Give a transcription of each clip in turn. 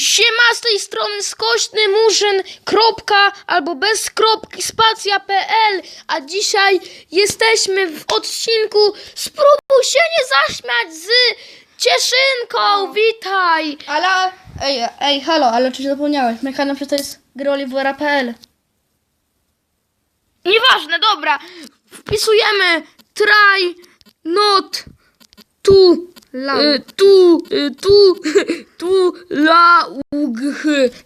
Siema z tej strony skośny murzyn, kropka albo bez kropki spacja.pl A dzisiaj jesteśmy w odcinku Spróbuj się nie zaśmiać z Cieszynką, witaj! Ale, ej, ej, halo, ale czy zapomniałeś? Mój kanał przecież to jest groliwera.pl Nieważne, dobra, wpisujemy try not tu y, tu y, tu tu la ug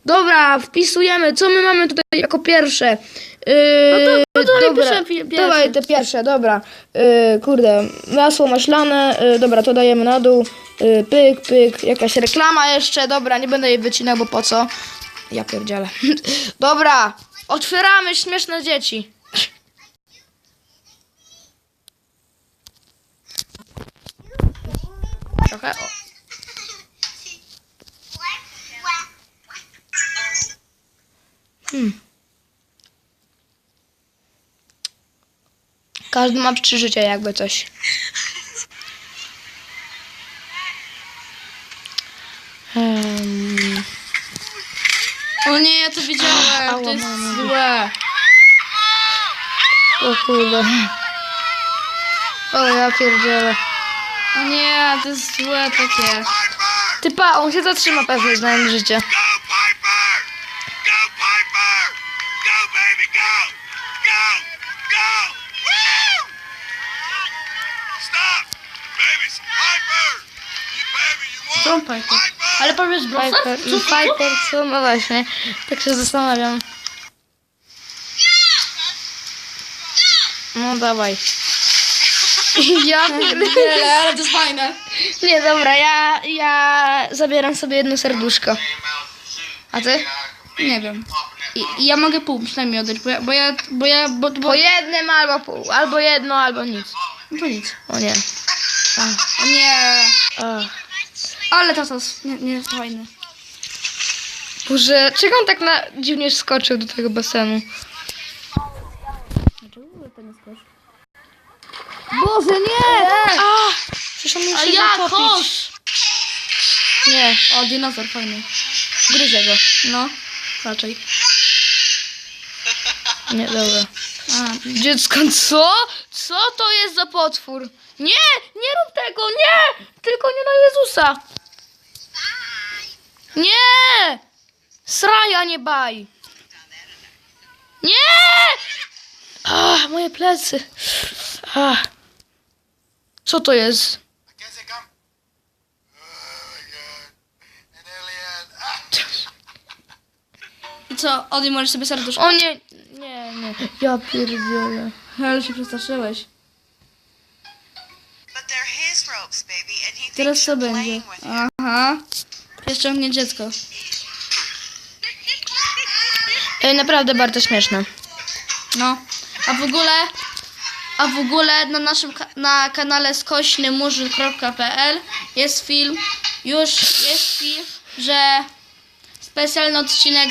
Dobra, wpisujemy. Co my mamy tutaj jako pierwsze? Yy, no to dawaj dobra, pierwsze, pi- pierwsze. Dawaj te pierwsze, dobra. Yy, kurde, masło maślane. Yy, dobra, to dajemy na dół. Yy, pyk, pyk. Jakaś reklama jeszcze. Dobra, nie będę jej wycinał, bo po co? Ja pierdzielę. dobra, otwieramy śmieszne dzieci. Trochę. O. Hmm. Każdy ma trzy życia, jakby coś. Um, O nie, ja to widziałem, Ała, to jest mama. złe. o kurde. O, ja pierdzielę. O nie, to jest złe takie. Typa, on się zatrzyma pewnie, znając życie. Go, Piper! Go, Piper! Go, baby, go! Go! Go! Woo! Stop! Babies, Piper! Co? Ale powiesz Brosser? i Piper, co? No właśnie, tak się zastanawiam. No dawaj. Ja Nie, ale to jest fajne. Nie, dobra, ja, ja zabieram sobie jedno serduszko. A ty? Nie wiem. I, i ja mogę pół przynajmniej oddać, bo ja, bo ja, bo ja, bo, bo, Po jednym albo pół. Albo jedno, albo nic. no to nic. O nie. O nie. Ale to jest nie, nie jest fajne. Boże, czego on tak na dziwnie skoczył do tego basenu? Boże, nie! A, przecież on A musi ja zatopić. kosz! Nie, O, dinozaur fajny. gryzę go. No, raczej. Nie, dobra. A, Dziecko, co? Co to jest za potwór? Nie, nie rób tego, nie! Tylko nie na Jezusa. Nie! Sraja, nie baj. Nie! Ach, moje plecy. Ach. Co to jest? I co, Odi, możesz sobie serduszko? O nie, nie, nie. Ja pierdzielę. Ale się przestraszyłeś. Teraz co będzie? Aha. Jeszcze mnie dziecko. Ej, naprawdę bardzo śmieszne. No. A w ogóle, a w ogóle na naszym na kanale skośnymurzyn.pl jest film, już jest film, że specjalny odcinek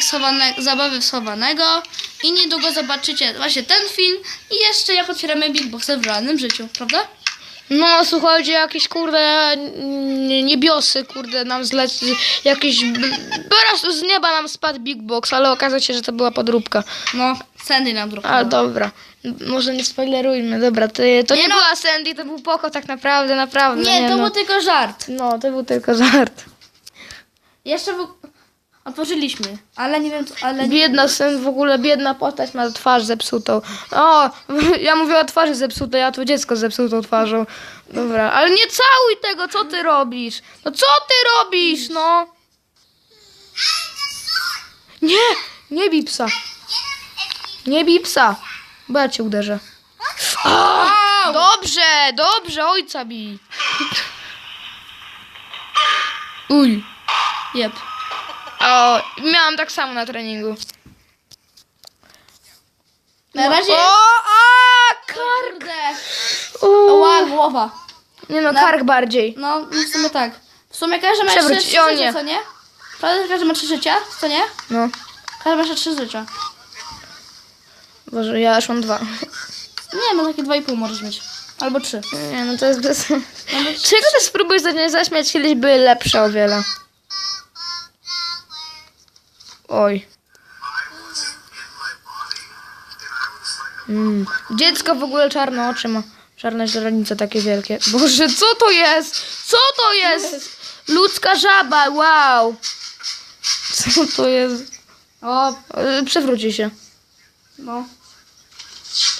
zabawy schowanego i niedługo zobaczycie właśnie ten film i jeszcze jak otwieramy Big Boxa w realnym życiu, prawda? No, słuchajcie, jakieś kurde niebiosy, kurde, nam zleci, jakieś, teraz z nieba nam spadł Big Box, ale okazało się, że to była podróbka. No, Sandy nam drugą. A, dobra, może nie spoilerujmy, dobra, to, to nie, Nie no. była Sandy, to był Poko tak naprawdę, naprawdę, Nie, nie, to no. był tylko żart. No, to był tylko żart. Jeszcze w... otworzyliśmy, ale nie wiem, co- ale Biedna syn, w ogóle biedna postać ma twarz zepsutą. O, ja mówię o twarzy zepsutej, a tu dziecko z zepsutą twarzą. Dobra, ale nie całuj tego, co ty robisz? No co ty robisz, no? Nie, nie bij psa. Nie bij psa, bo ja cię uderzę. A, dobrze, dobrze, ojca bij. Uj. Jep. O, miałam tak samo na treningu. Na razie... O, a, kark. Uuu. Ła, głowa. Nie no, kark bardziej. No, w sumie tak. W sumie każdy ma Przewróć, trzy, trzy o życia, nie. co nie? Prawda, że każdy ma trzy życia, co nie? No. Każdy ma jeszcze trzy życia. Boże, ja już mam dwa. Nie, no takie dwa i pół możesz mieć. Albo trzy. Nie, no to jest bez... Czego ty spróbuj za nie zaśmiać, kiedyś były lepsze o wiele. Oj. Mm. Dziecko w ogóle czarne oczy ma. Czarne źrenice takie wielkie. Boże, co to jest? Co to jest? Ludzka żaba, wow. Co to jest? O, E, Przewróci się. no.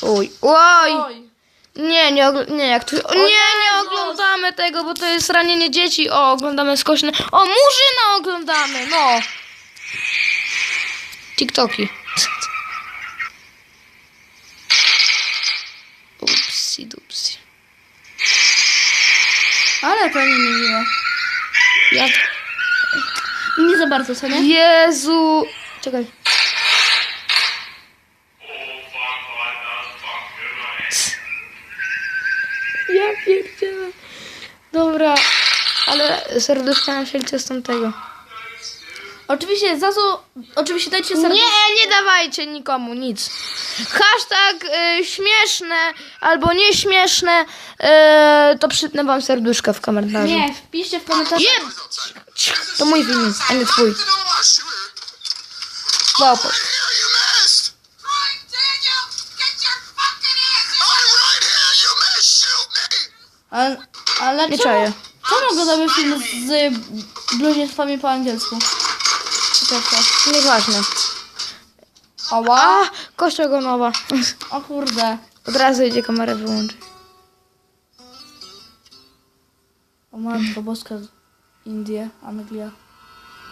Oj, oj. Oj. Nie, nie, nie, jak tu... O, nie, nie oglądamy tego, bo to jest ranienie dzieci. O, oglądamy skośne... O, Murzyna oglądamy, no. TikToki. Upsi, dupsi. Ale fajnie mi miło. Jak... Nie za bardzo, co nie? Jezu. Czekaj. Ja pierdzielę. Dobra, ale serduszka nam się z tamtego. Oczywiście, Zazu, oczywiście dajcie serduszko. Nie, nie dawajcie nikomu nic. Hashtag y, śmieszne albo nieśmieszne, y, to przytnę wam serduszka w komentarzu. Nie, wpiszcie w komentarzach. Jeb! To mój filmik, a nie twój. Wow. Ale, ale Nie czemu, czaję. czemu oglądamy film z bluźnierstwami po angielsku? Czekaj. Nieważne. Ała. A, kościół go nowa. O kurde. Od razu idzie kamerę wyłączyć. O matko boska. Indie, Anglia,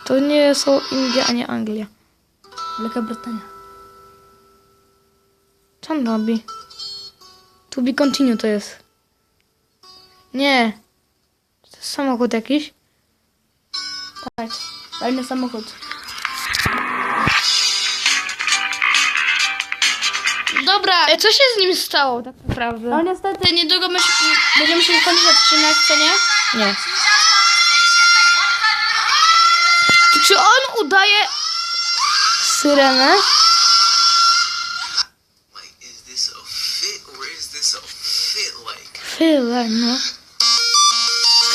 To nie są Indie, a nie Anglia. Wielka Brytania. Co on robi? To be continue to jest. Nie. To jest samochód jakiś? Tak. Fajny samochód. Dobra. E, co się z nim stało tak naprawdę? No niestety niedługo myś, będziemy się kończyć odcinek, co nie? Nie. Czy on udaje syrenę? Chwilę, no.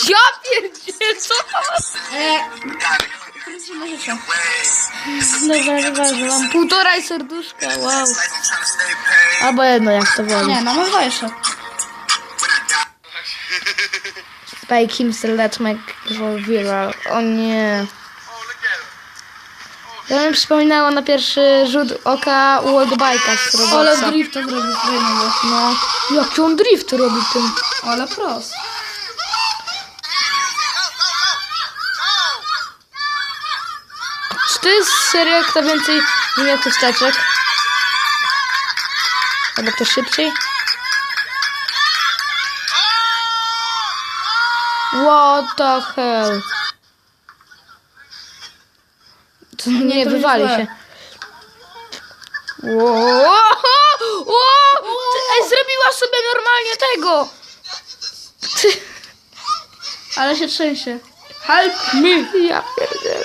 Ja pierdzielę, co to? E, Dobra, nieważne, mam półtora serduszka, wow. Albo jedno, jak to woli. nie, no może jeszcze. When I die. Spike himself, make viral. O nie. Ja bym przypominało na pierwszy rzut oka World Bike'a z Ale Robloxa. drift to zrobił fajnego. No, jaki on drift robi tym. Ale prost. Czy to jest serio, kto więcej wymiotów wsteczek? Albo kto szybciej? What the hell? To nie, to wywali się. Wow. Wow. Ty- zrobiła sobie normalnie tego. Ty. Ale się trzęsie. Help me. Ja pierdzielę.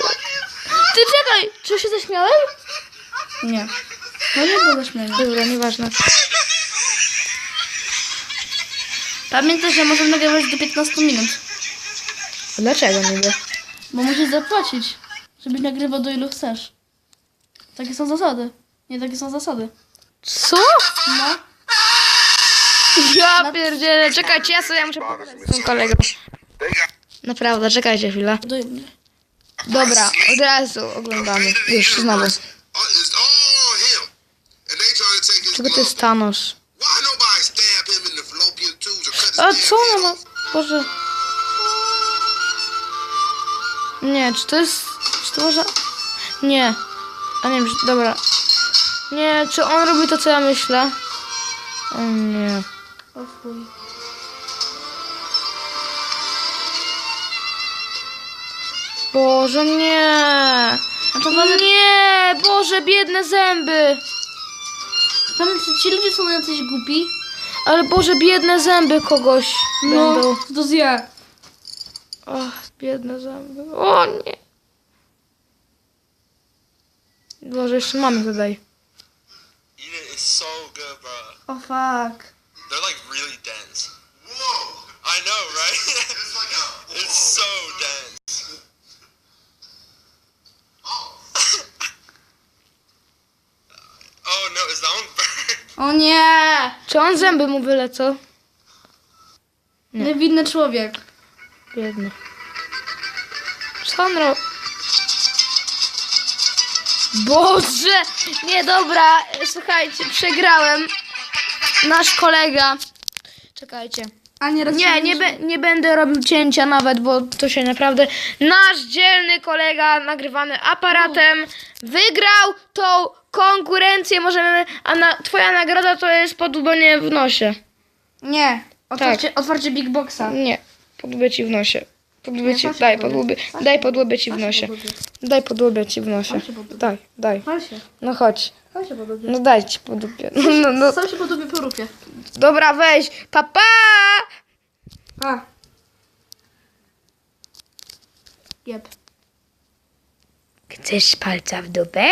Ty czekaj, czy się zaśmiałem? Nie. No nie było śmiania. Dobra, nieważne. Pamiętaj, że możemy nagrywać do 15 minut. Dlaczego niby? Bo musisz zapłacić, żebyś nagrywał do ilu chcesz. Takie są zasady. Nie, takie są zasady. Co? No. Ja pierdzielę, czekajcie, ja sobie muszę pogadać z tym kolegą. Naprawdę, czekajcie chwilę. Do... Dobra, od razu oglądamy. Już, znowu. Czego to jest Thanos? A co ona ma? Boże. Nie, czy to jest... Czy to może... Nie. A nie wiem, czy- dobra. Nie, czy on robi to, co ja myślę? O nie. O. Boże, nie. Mamy... Nie, Boże, biedne zęby. Pamiętaj, ci ludzie są jacyś głupi. Ale Boże, biedne zęby kogoś będą. to zje. Och, biedne zęby. O nie. Boże, jeszcze mamy tutaj. Eat it, it's so good, bro. O fuck. They're like really dense. Whoa. I know, right? It's so dense. O nie! Czy on zęby mu wylecą? Niewinny człowiek. Biedny. Co on robi? Boże! Nie, dobra, słuchajcie, przegrałem. Nasz kolega. Czekajcie. A nie Nie, nie, be, nie będę robił cięcia nawet, bo to się naprawdę... Nasz dzielny kolega nagrywany aparatem wygrał tą konkurencję. Możemy... A na, twoja nagroda to jest podłubienie w nosie. Nie. Otwarcie, otwarcie Big Boxa. Nie, podłubię ci w nosie. Nie, ci, daj, podłubię. podłubię, daj podłubię ci w nosie. Daj podłubię ci w nosie. Daj, daj. Się. No chodź. Się. No daj ci podłubię. No, no, no. Sam się po. Dobra, weź. Papa! A. Jeb. Chcesz palca w dupę?